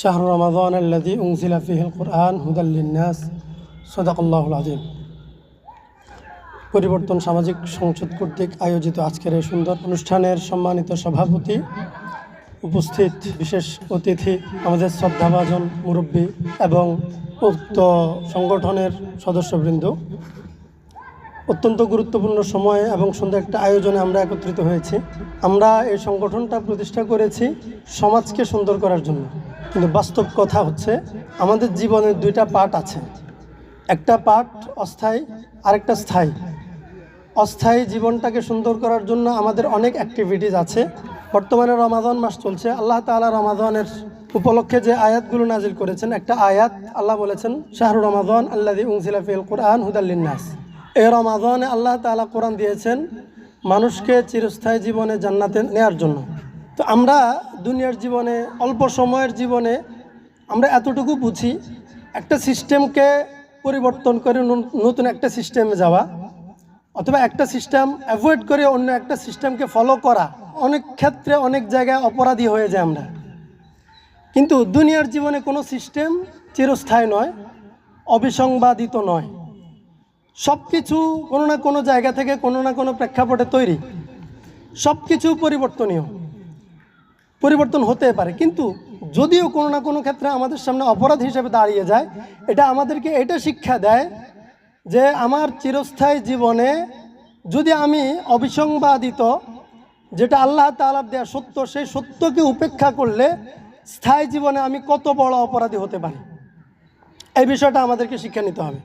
শাহর রমাদান আল্লাদি উংসিলা ফিহিল কুরআন হুদাল্লিনাস সদাকুল্লাহুল আজিম পরিবর্তন সামাজিক সংসদ কর্তৃক আয়োজিত আজকের এই সুন্দর অনুষ্ঠানের সম্মানিত সভাপতি উপস্থিত বিশেষ অতিথি আমাদের শ্রদ্ধাভাজন মুরব্বী এবং উক্ত সংগঠনের সদস্যবৃন্দ। অত্যন্ত গুরুত্বপূর্ণ সময়ে এবং সুন্দর একটা আয়োজনে আমরা একত্রিত হয়েছি। আমরা এই সংগঠনটা প্রতিষ্ঠা করেছি সমাজকে সুন্দর করার জন্য। কিন্তু বাস্তব কথা হচ্ছে, আমাদের জীবনের দুইটা পার্ট আছে। একটা পার্ট অস্থায়ী, আরেকটা স্থায়ী। অস্থায়ী জীবনটাকে সুন্দর করার জন্য আমাদের অনেক অ্যাক্টিভিটিস আছে। বর্তমানে রমাদান মাস চলছে। আল্লাহ তাআলা রমাদানের উপলক্ষে যে আয়াতগুলো নাজিল করেছেন, একটা আয়াত আল্লাহ বলেছেন, শাহরু রমাদান আল্লাহ উংসিলা ফিল কোরআন হুদাল্লিনাস এ রমাদানে আল্লাহ তাআলা কোরআন দিয়েছেন, মানুষকে চিরস্থায়ী জীবনে জান্নাতে নেয়ার জন্য। তো আমরা দুনিয়ার জীবনে, অল্প সময়ের জীবনে আমরা এতটুকু বুঝি, একটা সিস্টেমকে পরিবর্তন করে নতুন একটা সিস্টেমে যাওয়া, অথবা একটা সিস্টেম অ্যাভয়েড করে অন্য একটা সিস্টেমকে ফলো করা। অনেক ক্ষেত্রে অনেক জায়গায় অপরাধী হয়ে যায় আমরা। কিন্তু দুনিয়ার জীবনে কোনো সিস্টেম চিরস্থায়ী নয়, অবিসংবাদিত নয়। সব কিছু কোনো না কোনো জায়গা থেকে কোনো না কোনো প্রেক্ষাপটে তৈরি। সব কিছু পরিবর্তনীয়। পরিবর্তন হতে পারে। কিন্তু যদিও কোনো না কোনো ক্ষেত্রে আমাদের সামনে অপরাধ হিসেবে দাঁড়িয়ে যায়, এটা আমাদেরকে এটা শিক্ষা দেয় যে আমার চিরস্থায়ী জীবনে যদি আমি অবিসংবাদিত, যেটা আল্লাহ তালার দেয়া সত্য, সেই সত্যকে উপেক্ষা করলে স্থায়ী জীবনে আমি কত বড় অপরাধী হতে পারি? এই বিষয়টা আমাদেরকে শিক্ষা নিতে হবে।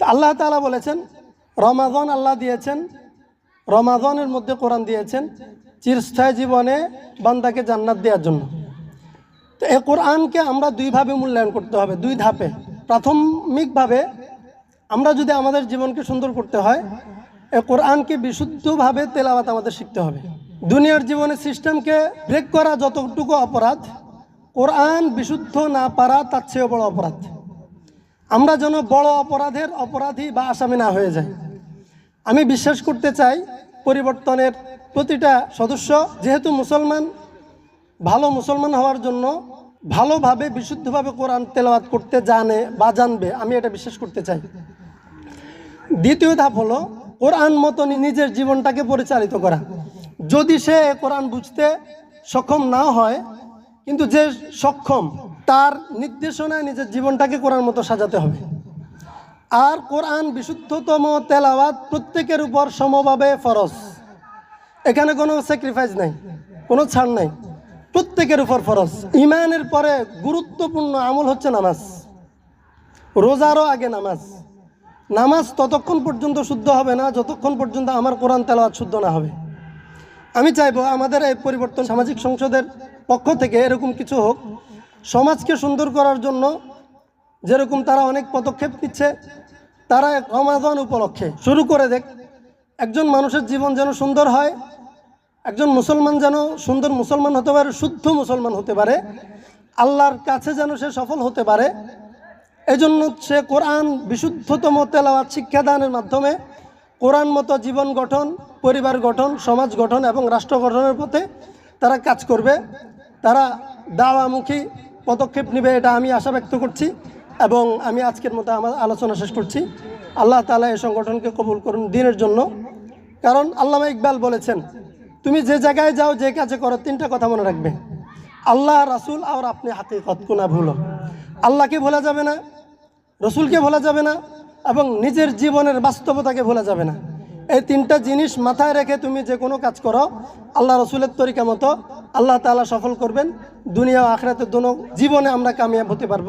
তা আল্লাহ তাআলা বলেছেন, রমাজন আল্লাহ দিয়েছেন, রমাজনের মধ্যে কোরআন দিয়েছেন চিরস্থায়ী জীবনে বান্দাকে জান্নাত দেওয়ার জন্য। তো এই কোরআনকে আমরা দুইভাবে মূল্যায়ন করতে হবে, দুই ধাপে। প্রাথমিকভাবে আমরা যদি আমাদের জীবনকে সুন্দর করতে হয় এই কোরআনকে বিশুদ্ধভাবে তেলাওয়াত আমাদের শিখতে হবে। দুনিয়ার জীবনের সিস্টেমকে ব্রেক করা যতটুকু অপরাধ, কোরআন বিশুদ্ধ না পারা তার চেয়েও বড় অপরাধ। আমরা যেন বড় অপরাধের অপরাধী বা আসামি না হয়ে যাই। আমি বিশ্বাস করতে চাই পরিবর্তনের প্রতিটা সদস্য, যেহেতু মুসলমান, ভালো মুসলমান হওয়ার জন্য ভালোভাবে, বিশুদ্ধভাবে কোরআন তেলাওয়াত করতে জানে বা জানবে, আমি এটা বিশ্বাস করতে চাই। দ্বিতীয় ধাপ হলো কোরআন মতো নিজের জীবনটাকে পরিচালিত করা। যদি সে কোরআন বুঝতে সক্ষম না হয়, কিন্তু যে সক্ষম, তার নির্দেশনায় নিজের জীবনটাকে কোরআন মতো সাজাতে হবে। আর কোরআন বিশুদ্ধতম তেলাওয়াত প্রত্যেকের উপর সমভাবে ফরজ। এখানে কোনো স্যাক্রিফাইস নাই, কোনো ছাড় নাই, প্রত্যেকের উপর ফরজ। ইমানের পরে গুরুত্বপূর্ণ আমল হচ্ছে নামাজ। রোজারও আগে নামাজ। নামাজ ততক্ষণ পর্যন্ত শুদ্ধ হবে না, যতক্ষণ পর্যন্ত আমার কোরআন তেলাওয়াত শুদ্ধ না হবে। আমি চাইব আমাদের এই পরিবর্তন সামাজিক সংসদের পক্ষ থেকে এরকম কিছু হোক। সমাজকে সুন্দর করার জন্য যেরকম তারা অনেক পদক্ষেপ নিচ্ছে তারা রমাদান উপলক্ষে শুরু করে দেখ, একজন মানুষের জীবন যেন সুন্দর হয়, একজন মুসলমান যেন সুন্দর মুসলমান হতে পারে, শুদ্ধ মুসলমান হতে পারে, আল্লাহর কাছে যেন সে সফল হতে পারে, এজন্য সে কোরআন বিশুদ্ধতম তেলাওয়াত শিক্ষাদানের মাধ্যমে কোরআন মতো জীবন গঠন, পরিবার গঠন, সমাজ গঠন এবং রাষ্ট্র গঠনের পথে তারা কাজ করবে। তারা দাওয়ামুখী পদক্ষেপ নেবে, এটা আমি আশা ব্যক্ত করছি। এবং আমি আজকের মতো আমার আলোচনা শেষ করছি। আল্লাহ তালা এই সংগঠনকে কবুল করুন দিনের জন্য। কারণ আল্লামা ইকবাল বলেছেন, তুমি যে জায়গায় যাও, যে কাজে করো, তিনটা কথা মনে রাখবে। আল্লাহ, রাসুল আর আপনি হাতে কতকুনা ভুলো। আল্লাহকে ভোলা যাবে না, রসুলকে ভোলা যাবে না এবং নিজের জীবনের বাস্তবতাকে ভোলা যাবে না। এই তিনটা জিনিস মাথায় রেখে তুমি যে কোনো কাজ করো, আল্লাহ, রসুলের তরিকা মতো আল্লাহ তাআলা সফল করবেন। দুনিয়া আখরাতের দোনো জীবনে আমরা কামিয়াব হতে পারব।